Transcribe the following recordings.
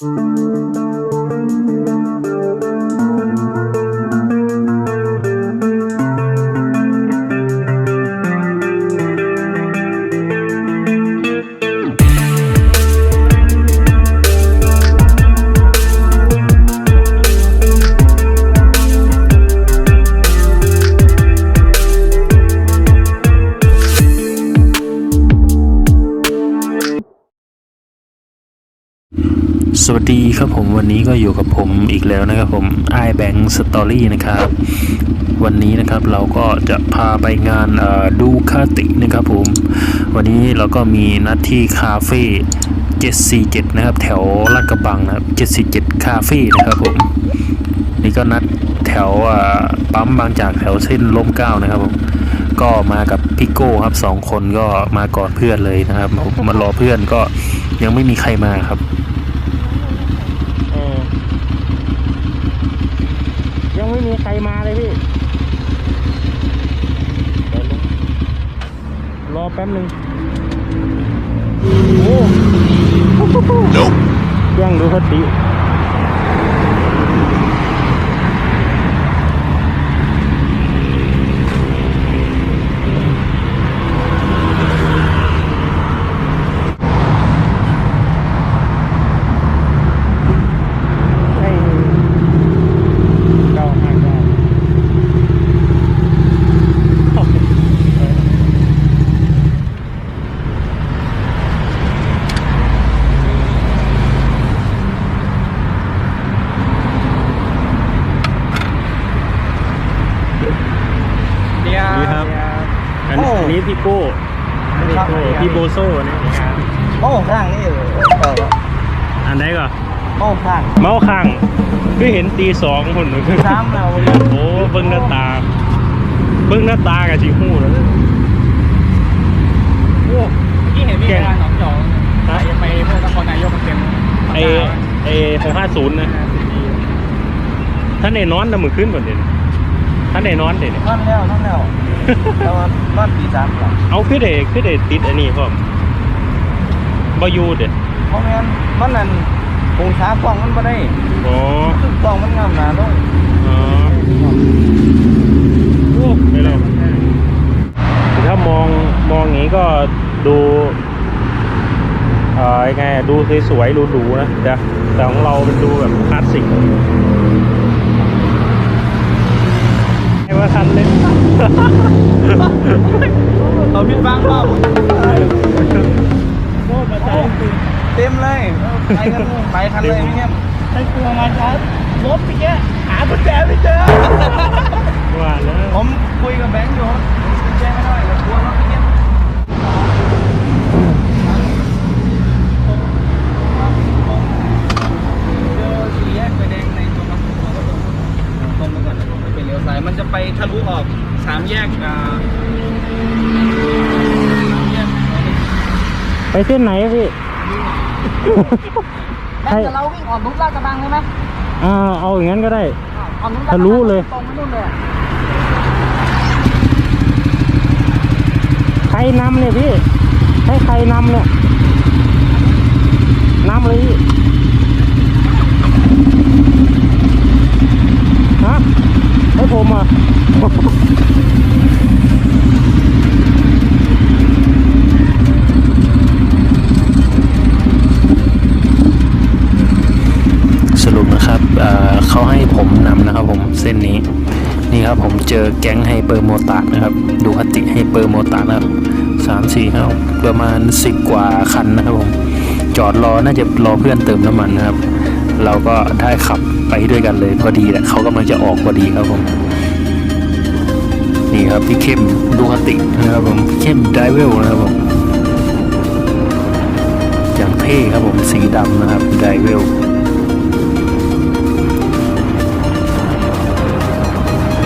ส วันนี้ก็อยู่กับผมอีกแล้วนะครับผมไอแบงค์สตอรี่นะครับ วันนี้นะครับเราก็จะพาไปงานดูคาตินะครับผม วันนี้เราก็มีนัดที่คาเฟ่747 นะครับ แถวลาดกระบังนะครับ747 คาเฟ่นะครับผม นี่ก็นัดแถวปั๊มบางจากแถวเส้นล่มเก้านะครับผมก็มากับพี่โก้ครับสองคนก็มาก่อนเพื่อนเลยนะครับผมมารอเพื่อนก็ยังไม่มีใครมาครับ เออยังไม่มีใครมาเลยพี่เดี๋ยวลงรอ แป๊บหนึ่งโอ้เครื่องดูสติให้เก้าห้าเก้าเดียว ดีครับ อันนี้อันนี้พี่โก้พี่โก้พี่โบโซ่เนี่ย โอ้ข้างนี่เอออันไหนก่อนโอ้ข้างเมาข้างคือเห็นตีสองคนหนึ่งสามแล้วโอ้เบิ้งหน้าตา เบิ้งหน้าตากับชีหูแล้วโอ้ที่เห็นมีงานหนองจอกฮะจะไปเพื่อนครนายกมันเต็มไอไอหกห้าศูนย์นะท่านในนอนนะมือขึ้นก่อนเด่นท่านในนอนเด่นนั่นแล้วนั่นแล้วแล้วนั่นปีสามแล้วเอาคือเด็กคือเด็กติดอันนี้พ่อม บอยูเด็ดเพราะงั้นมันนั่นองศากล้องมันไม่ได้อ๋อกล้องมันงามหนาลงอ๋อโอ้ไปแล้วถ้ามองมองอย่างนี้ก็ดูเอ่อยังไงอะดูสวยๆหรูๆนะแต่แต่ของเราเป็นดูแบบคลาสสิกให้ว่าคันเลยเราพิดบ้างเปล่าโอ้มาใจ เต็มเลยไปกันไปคันเลยไม่เงี้ยใช้ตัวมาช้ารถไปแค่หากุญแจไม่เจอว่าแล้วผมคุยกับแบงค์อยู่แจ้งไม่ได้แต่กลัวรถไม่เงี้ยเจอสี่แยกไฟแดงในตัวมันตรงมาก่อนแล้วก็ไปเลี้ยวซ้ายมันจะไปทะลุออกสามแยกอ่า ไปเส้นไหนอะพี่แม่จะเราวิ่งออกนุชลาดกระบังใช่ไหมอ่าเอาอย่างนั้นก็ได้ ออกนุชทะลุเลย ตรงไปนู่นเลยอะใครนำเนี่ยพี่ให้ใครนำเนี่ยนำเลยพี่ฮะให้ผมอะ อแก๊งไฮเปอร์โมตานะครับ ดูคติไฮเปอร์โมตานะครับสามสี่ห้าประมาณสิบกว่าคันนะครับผม จอดรอน่าจะรอเพื่อนเติมน้ำมันนะครับ เราก็ได้ขับไปด้วยกันเลยพอดีแหละเขากำลังจะออกพอดีครับผม นี่ครับพี่เข้มดูคตินะครับผมเข้มไดเวลนะครับผมอย่างเท่ครับผมสีดำนะครับไดเวล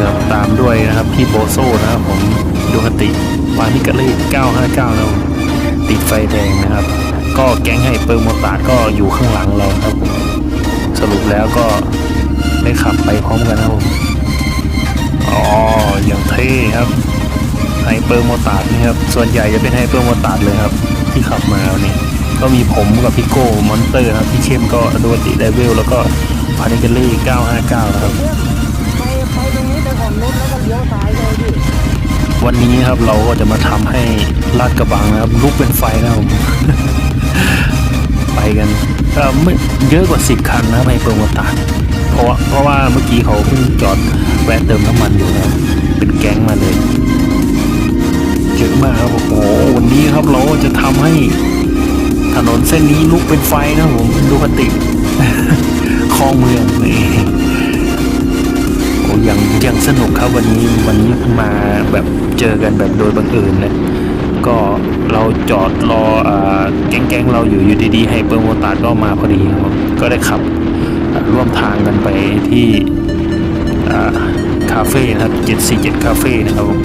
นะครับตามด้วยนะครับพี่โบโซนะครับผมดูคติวานิกาเล่959นะครับผมติดไฟแดงนะครับ ก็แก๊งไฮเปอร์โมตาก็อยู่ข้างหลังเราครับผมสรุปแล้วก็ได้ขับไปพร้อมกันนะครับผมอ๋ออย่างเท่ครับไฮเปอร์โมตานี่ครับส่วนใหญ่จะเป็นไฮเปอร์โมตาเลยครับ ที่ขับมาวันนี้ก็มีผมกับพี่โก้มอนเตอร์ครับพี่เข้มก็ดูติเดเวลแล้วก็พานิเกลี่959นะครับ วันนี้ครับเราก็จะมาทำให้ลาดกระบังนะครับลุกเป็นไฟนะครับผมไปกันเออไม่เยอะกว่าสิบคันนะครับในเปิงวัตาดเพราะเพราะว่าเมื่อกี้เขาเพิ่งจอดแวะเติมน้ำมันอยู่นะเป็นแก๊งมาเลยเยอะมากครับโอ้โหวันนี้ครับเราจะทำให้ถนนเส้นนี้ลุกเป็นไฟนะผมดูกติคลองเมืองนี่ ยังยังสนุกครับวันนี้วันนี้มาแบบเจอกันแบบโดยบังเอิญนะก็เราจอดรอแก๊งๆเราอยู่อยู่ดีๆให้เปิร์โมตาร์ก็มาพอดีครับก็ได้ขับร่วมทางกันไปที่คาเฟ่นะครับ 747 คาเฟ่นะครับผม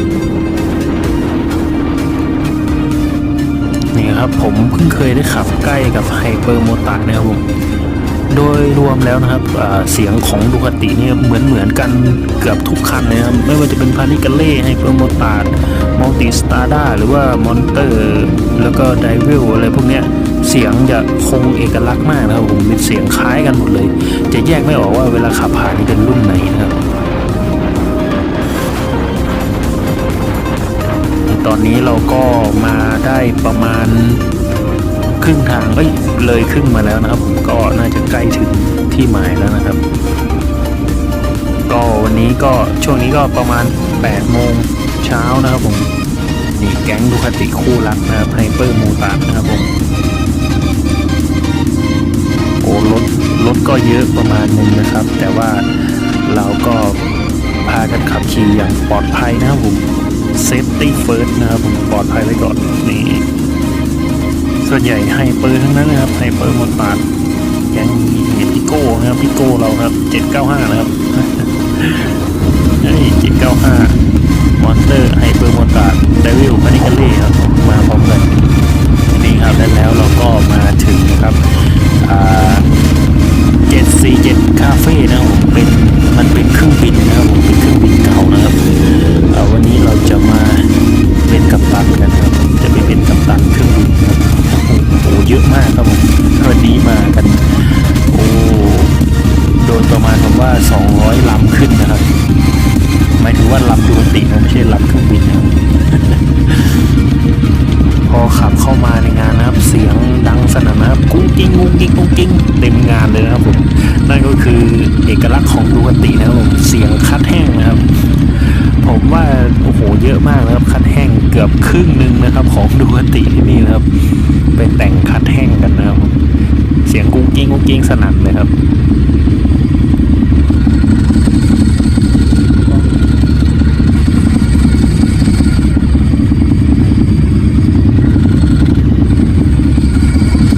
นี่ครับผมเพิ่งเคยได้ขับใกล้กับไฮเปอร์โมตาร์นะครับผม โดยรวมแล้วนะครับเสียงของดูคาติเนี่ยเหมือนเหมือนกันเกือบทุกคันเลยนะครับไม่ว่าจะเป็นพานิกาเล่ให้เปอร์โมตาร์มัลติสตาร์ด้าหรือว่ามอนเตอร์ แล้วก็ไดวิลอะไรพวกเนี้ยเสียงจะคงเอกลักษณ์มากนะครับผมเป็นเสียงคล้ายกันหมดเลย จะแยกไม่ออกว่าเวลาขับผ่านนี่เป็นรุ่นไหนนะครับตอนนี้เราก็มาได้ประมาณ รึ่งทางก็เลยครึ่งมาแล้วนะครับ ผมก็น่าจะใกล้ถึงที่หมายแล้วนะครับ ก็วันนี้ก็ช่วงนี้ก็ประมาณ8โมงเช้านะครับผมนี่แก๊งดูคาติคู่รักนะครับไฮเปอร์มูตานะครับผมโอ้รถรถก็เยอะประมาณหนึงนะครับ แต่ว่าเราก็พากันขับขี่อย่างปลอดภัยนะครับผมเซฟตี้เฟิร์สนะครับผมปลอดภัยไว้ก่อนนี่ ส่วนใหญ่ไฮเปอร์ทั้งนั้นนะครับไฮเปอร์มอนตาร์ยังมีพิโก้นะครับพิโก้เราครับเจ็ดเก้าห้านะครับเฮ้ย795มอนสเตอร์ไฮเปอร์มอนตาดเดวิลพานิกาเล่ครับมาพร้อมกัน มากนะครับ คัดแห้งเกือบครึ่งหนึ่งนะครับ ของดูคติที่นี่นะครับ ไปแต่งคัดแห้งกันนะครับ เสียงกุ้งกิ้งกุ้งกิ้งสนั่นเลยครับ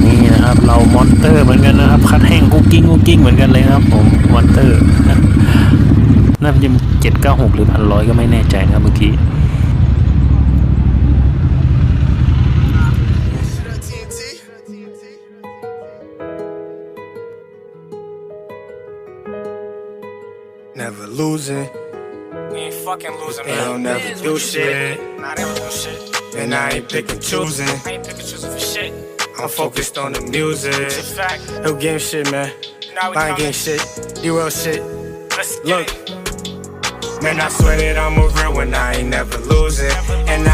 นี่นะครับเรามอนเตอร์เหมือนกันนะครับ คัดแห้งกุ๊กกิ้งกุ๊กกิ้งเหมือนกันเลยครับผมมอนเตอร์น่าจะเจ็ดเก้าหกหรือพันร้อยก็ไม่แน่ใจนะครับเมื่อกี้ Never losing. We ain't fucking losing, They don't never do shit. Not ever do shit. And I ain't picking choosing. I ain't picking choosing for shit. I'm focused on the music. It's a fact. Who getting shit, man? Now I ain't getting shit. You real shit. Let's Look. it. Man, I swear that I'm a real one, I ain't never losing.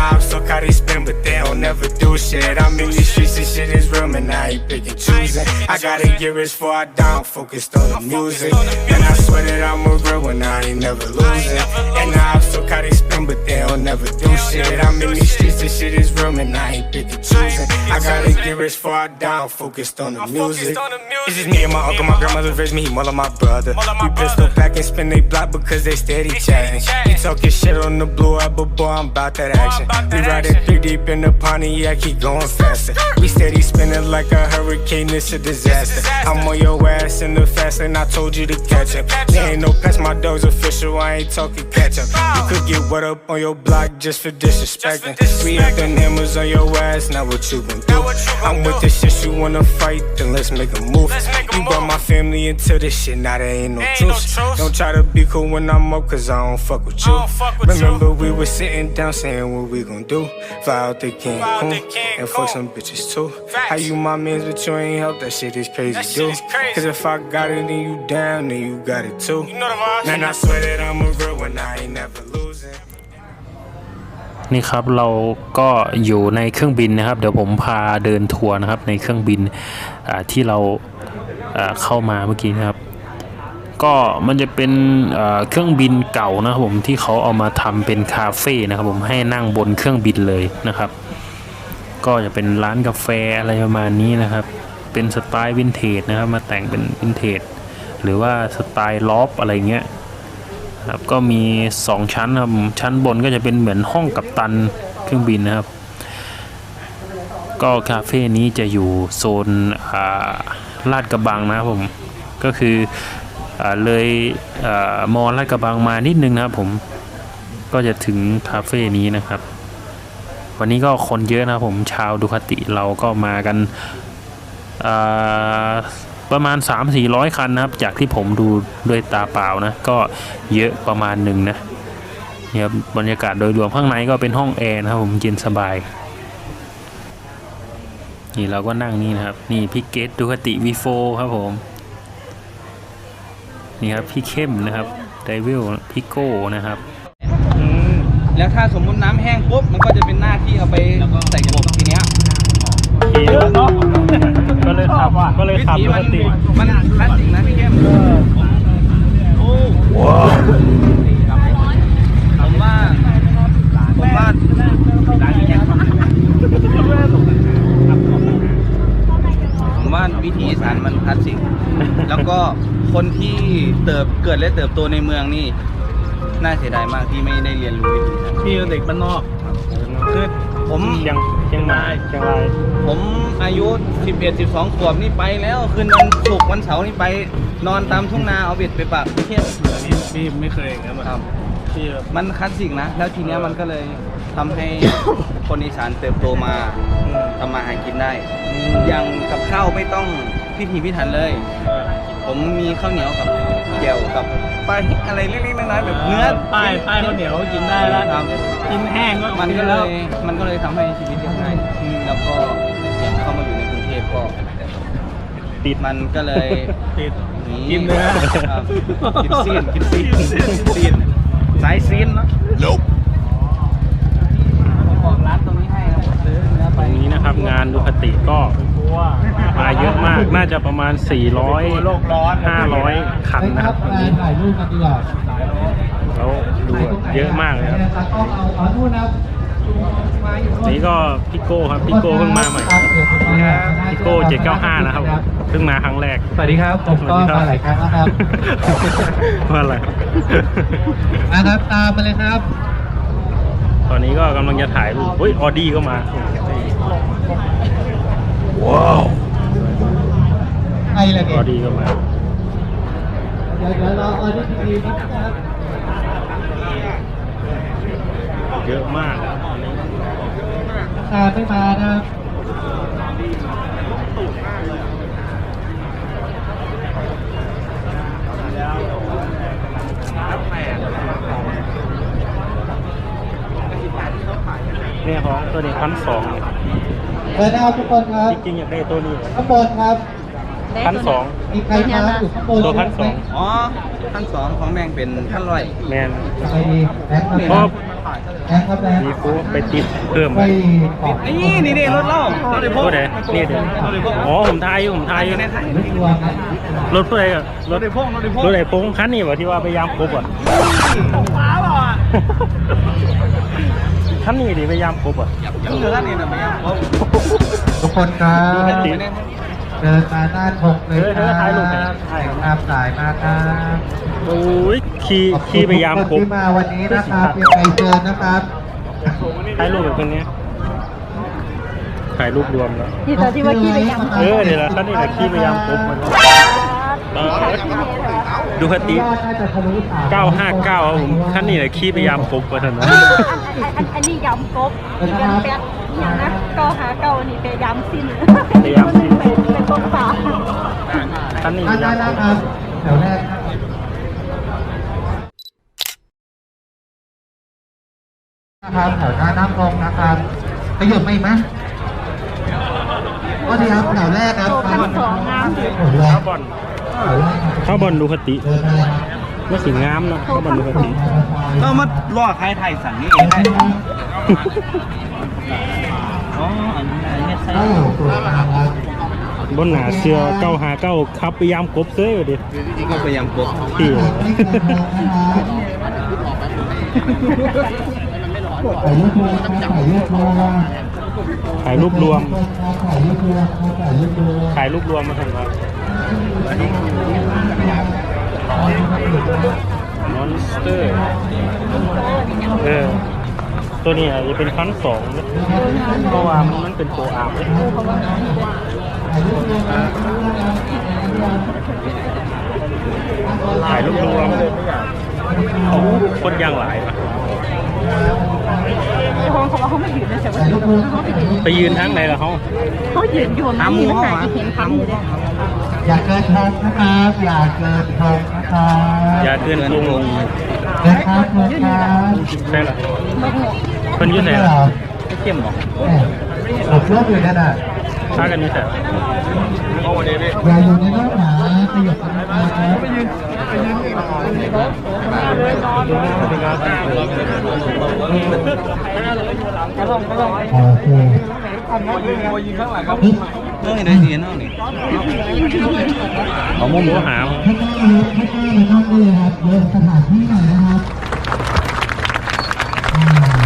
And I'm so caught they spin, but they don't never do shit. I'm in these streets, this shit is real, man, I ain't picking choosing. I gotta get rich before I die, I'm focused on the music. And I swear that I'm a real one, I ain't never losing. And I'm so caught they spin, but they don't never do shit. I'm in these streets, this shit is real, man, I ain't picking choosing. I gotta get rich before I die, I'm focused on the music. Focused on the music. It's just me and my uncle, my grandmother raised me, he more my brother. More like my We pistol back and spin they block because they steady chatting. He talking shit on the blue app, but boy, I'm about that action. We riding three deep in the Pontiac, keep going faster. We steady spinning like a hurricane, it's a disaster. I'm on your ass in the fast lane, I told you to catch up. There ain't no pass, my dog's official, I ain't talking catch up. You could get wet up on your block just for disrespecting. We up the numbers on your ass, now what you been do? Now what you gon' I'm with the shit you wanna fight, then let's make a move. You brought my family into this shit, now there ain't no truce. Don't try to be cool when I'm up, cause I don't fuck with you. Remember, we were sitting down saying what we gon' do. Fly out the Cancun and fuck some bitches too. How you my mans, but you ain't help, that shit is crazy, dude. Cause if I got it and you down, then you got it too. Man, I swear that I'm a real one, I ain't never losing. นี่ครับเราก็อยู่ในเครื่องบินนะครับ เดี๋ยวผมพาเดินทัวร์นะครับในเครื่องบินอ่าที่เราอ่า เข้ามาเมื่อกี้นะครับก็มันจะเป็นเครื่องบินเก่านะครับผมที่เขาเอามาทำเป็นคาเฟ่นะครับผมให้นั่งบนเครื่องบินเลยนะครับ ก็จะเป็นร้านกาแฟอะไรประมาณนี้นะครับ เป็นสไตล์วินเทจนะครับมาแต่งเป็นวินเทจหรือว่าสไตล์ลอฟอะไรเงี้ยครับก็มี 2 ชั้นครับชั้นบนก็จะเป็นเหมือนห้องกัปตันเครื่องบินนะครับ ก็คาเฟ่นี้จะอยู่โซนอ่า ลาดกระบังนะครับผมก็คืออเลยอมอลาดกระบังมานิดนึงนะครับผมก็จะถึงคาเฟ่นี้นะครับ วันนี้ก็คนเยอะนะครับผมชาวดูคาติเราก็มากันประมาณ 3-400 คันนะครับ จากที่ผมดูด้วยตาเปล่านะ ก็เยอะประมาณหนึ่งนะเนี่ยครับบรรยากาศโดยรวมข้างในก็เป็นห้องแอร์นะครับผมเย็นสบาย นี่เราก็นั่งนี่นะครับ นี่พี่เกตดูคติวีโฟครับผม นี่ครับพี่เข้มนะครับไดวิลพี่โก้นะครับแล้วถ้าสมมุติน้ำแห้งปุ๊บมันก็จะเป็นหน้าที่เอาไปใส่กบทีเนี้ยก็เลยขับก็เลยวิขับถีปมักนติมันคลาสสิกนะพี่เข้มโอ้ผมว่าผมว่าผมว่า วิถีอีสานมันคลาสสิก แล้วก็คนที่เติบเกิดและเติบโตในเมืองนี่ น่าเสียดายมากที่ไม่ได้เรียนรู้วิถีอีสานพี่เด็กบ้านนอกคือผมเชียงเชียงใหม่เชียงรายผมอายุ 11 12 ขวบนี่ไปแล้ว คืนวันศุกร์วันเสาร์นี่ไป นอนตามทุ่งนาเอาเบ็ดไปปักเที่ยงพี่พี่ไม่เคยอย่างนั้นหรอครับพี่แบบมันคลาสสิกนะ แล้วทีเนี้ยมันก็เลย ทำให้คนอีสานเติบโตมาทำมาหากินได้อย่างกับข้าวไม่ต้องพิถีพิถันเลย ผมมีข้าวเหนียวกับแจ่วกับปลาฮิกอะไรเล็กๆน้อยๆแบบเนื้อป้ายป้ายข้าวเหนียวกินได้แล้วครับ กินแห้งก็มันก็เลยมันก็เลยทำให้ชีวิตเรียบง่ายแล้วก็อย่างเข้ามาอยู่ในกรุงเทพก็ติดมันก็เลย ติดหกินเนื้อ ครับกินซีนกินซีนซีนสายซีนเนาะผมบอกร้านตรงนี้ให้ครับผมซื้อเนื้อ ต ไป รงนี้นะครับงานดูคติก็มาเยอะมากน่าจะประมาณ 400 500 คันนะครับวันนี้ถ่ายรูปกันดีกว่าแล้วดูแบบเยอะมากเลยครับตากล้องเอาเอานู่นนะครับมาอยู่นี่ก็พี่โก้ครับพี่โก้เพิ่งมาใหม่พี่โก้795 นะครับเพิ่งมาครั้งแรก สวัสดีครับ ผมก็มาหลายครั้งแล้วครับว่าอะไรนะครับตามมาเลยครับ ตอนนี้ก็กำลังจะถ่ายรูปเฮ้ยออดี้ก็มา ว้าวใครล่ะอเนี่อยดี้ก็มา เดี๋ยวเดี๋ยวรอออดี้ดีๆนิดนะครับเยอะมากตาไม่มานะครับเนี่ยของตัวนี้พันสองเดินนะครับทุกคนครับจริงๆอยากได้ตัวนี้ข้างบนครับพันสองมีใครมาอยู่ข้างบนตัวพันสองอ๋อขั้นสองของแมงเป็นขั้นร้อยแมนใครดีแบงค์ครับเพราะแบงค์ครับแบงค์มีฟูไปติดเพิ่มไม่บอกนี่นี่นี่รถเล่ารถไอ้พวกตัวไหนนี่เดี๋ยวอ๋อผมทายอยู่ผมทายอยู่ในไทยไม่กลัวครับรถตัวไหนอะรถไอ้พวกรถไอ้พวกรถไหนโป้งคันนี่วะที่ว่าพยายามครบอะฟ้าเปล่าอะ คันนี้ดิพยายามครบอะยังเหลือท่านนี่นะไม่ยังครบทุกคนครับดูกันดิเดินมาหน้าทกเลยเออคเอรัอบถ่ายรูปหน่อยบถ่ายรูปครับสายมาครับโอ้ยขี่ขี่พยายามขครอบบคุณทุกคนที่มาวันนี้นะครับยังไงเชิญนะครับถ่ายรูปแบบคนนี้ถ่ายรูปรวมแล้วที่ตอนที่ว่าขี้ไปยังเออเดี๋ยวละคันนี้แหละขี่พยายามครบมันตอน ดูคติยอดน่าจะทะลุสาม959ครับผมคันนี้แหละขี่พยายามครบกว่าถนนอันอันอันนี้ยำกบอีกอันแป๊ดอย่างนะเกาหาเกานี่เป็นยำสิ้นพยายามสิ้นเป็นเป็นสงสารท่านนี้ได้ได้แล้วครับแถวแรกนะครับแถวหน้าน้ำลงนะครับขยับไม่ไหมก็ดีครับแถวแรกครับโตกันสองน้ำโอ้โห ข้าวบอลแถวแรกครับข้าวบอลดูคติเดินไปเลยครับไม่สิงามเนาะข้าวบอลดูคติก็มาล่อใครไทยสั่งนี่เองได้อ๋ออันนี้อันนี้ใช่เข้าตรวจทางครับบนหนาเสือเก้าหาเก้าครับพยายามกบเซ้ยดิที่ก็พยายามกบพี่ไม่เกินโมงนะครับถ่ายรูปรวมครับถ่ายรูปรวมถ่ายรูปรวมถ่ายรูปรวมถ่ายรูปรว มถ่ายรูปรวมมาทำครับมอนสเตอร์เออตัวนี้อาจจะเป็นพันสองนะเพราะว่ามันเป็นโปรอาร์มเลยถ่ายรูปรวมโอ้โหคนยางหลายปะเขาเขาว่าเขาไม่ยืนนะแต่ว่าเขาไปยืนไปยืนทั้งไหนล่ะเขาเขายืนอยู่มันมันไหนจะเห็นคำอยู่เลย อย่าเกินทงนะครับ อย่าเกินทงนะครับอย่าเกินกรุงเกินครับเกินครับใช่หรอเพิ่นอยืนไหนไม่ล่ะหรอไม่เข้มหรอกผมร่วมอยู่นั่นน่ะช้ากันนี่แต่อย่าอยู่ในรถหนาขยับกันนะครับไปยืนไปยืนอีกหน่อยโอเคเรื่ องอะไรดีเนาะนี่ของมุมหัวหามข้างหน้าเลยข้างหน้าเลยนั่งได้เลยครับเดินสถานที่หน่อยนะครับอ่า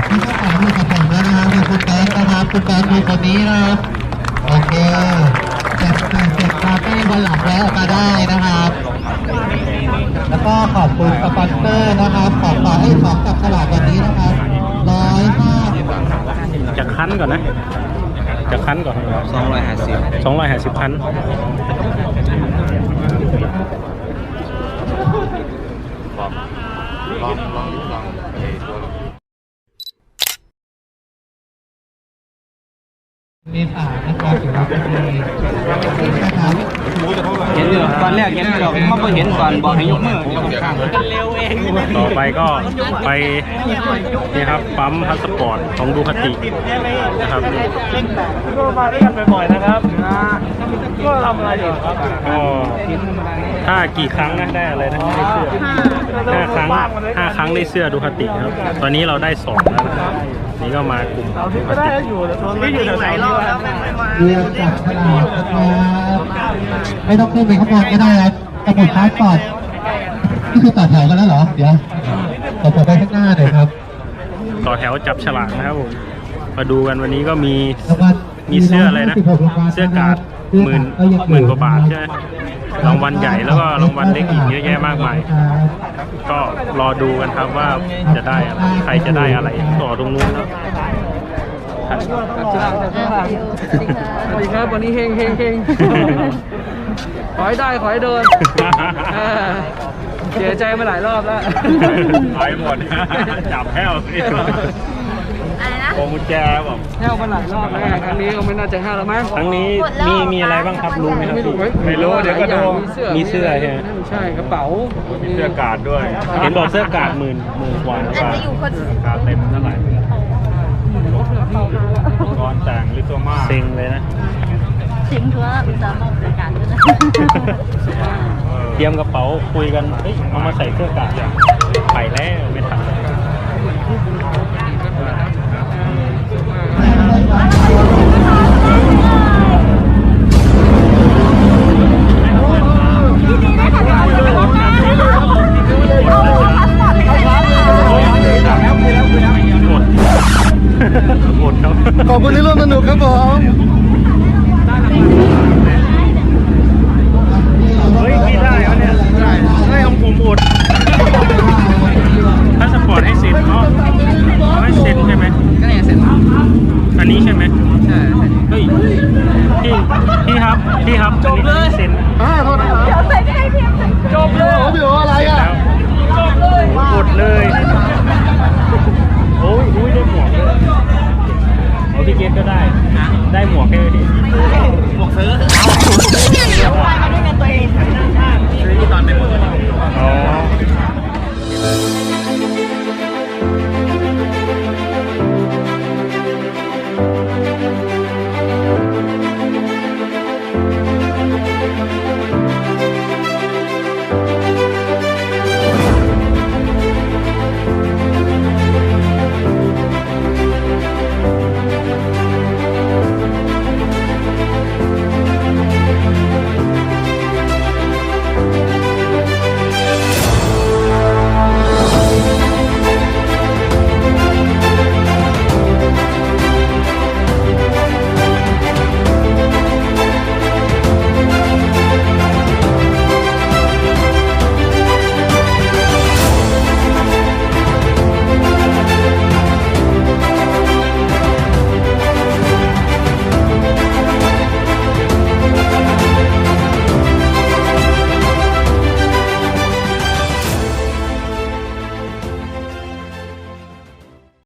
ที่เจ้าของอยู่กับผมแล้วนะครับคือคุณแป๊กนะครับคุณแป๊กคือคนนี้นะครับโอเคเสร็จเสร็จเสร็จคาเฟ่บนหลังแล้วมาได้นะครับ แล้วก็ขอบคุณสปอนเซอร์นะครับขอขอให้ของกับตลาดวันนี้นะครับร้อยห้าสิบบาทจะคั้นก่อนนะ จะคั้นก่อนสองร้อยห้าสิบสองร้อยห้าสิบพัน เมษานะครับถือว่าเป็นปีนะครับเห็นอยู่ตอนแรกเห็นอยู่มันก็เห็นก่อนบอกให้ยกมือยกข้างต่อไปก็ไปนี่ครับปั๊มพาสปอร์ตของดูคตินะครับก็มาด้วยกันบ่อยๆนะครับก็ทำอะไรอยู่ครับก็ถ้ากี่ครั้งนะได้อะไรนะได้เสื้อห้าครั้งห้าครั้งได้เสื้อดูคติครับ ตอนนี้เราได้สองแล้วนะครับ นี่ก็มากลุ่มดูคติไม่อยู่ไหนรอบแล้วเรียนจับฉลากนะครับไม่ต้องขึ้นไปข้างบนก็ได้ครับกระปุกพาสปอร์ตนี่คือต่อแถวกันแล้วเหรอ เดี๋ยวต่อผมไปข้างหน้าหน่อยครับ ต่อแถวจับฉลากนะครับผม มาดูกันวันนี้ก็มีรางวัลมีเสื้ออะไรนะ เสื้อการ์ดหมื่นหมื่นกว่าบาทใช่ไหม รางวัลใหญ่แล้วก็รางวัลเล็กอีกเยอะแยะมากมาย ก็รอดูกันครับว่าจะได้อะไรใครจะได้อะไรต่อตรงนู้นครับสวัสดีครับวันนี้เฮงเฮงเฮงขอให้ได้ขอให้โดนอ่าเสียใจมาหลายรอบแล้ว ไปหมดจับแห้วสิ โกงกุญแจบอกแห้วมาหลายรอบแล้วครั้งนี้ก็ไม่น่าจะแห้วแล้วมั้ง ครั้งนี้มีมีอะไรบ้างครับรู้ไหมครับไม่รู้พี่ไม่รู้เดี๋ยวก็โดูมีเสื้เสื้อใช่ไหมใช่กระเป๋ามีเสื้อกาดด้วยเห็นบอกเสื้อกาดหมื่นหมื่นกว่าอาจจะอยู่คนกาดเต็มเท่าไหร่ก้อนแต่งลิโซมาเซ็งเลยนะสิงทัวอุตสาหกรรมการด้วยนะเตรียมกระเป๋าคุยกันเฮ้ยเอามาใส่เสื้อกาดอย่างไปแล้วไม่ทัน Bye.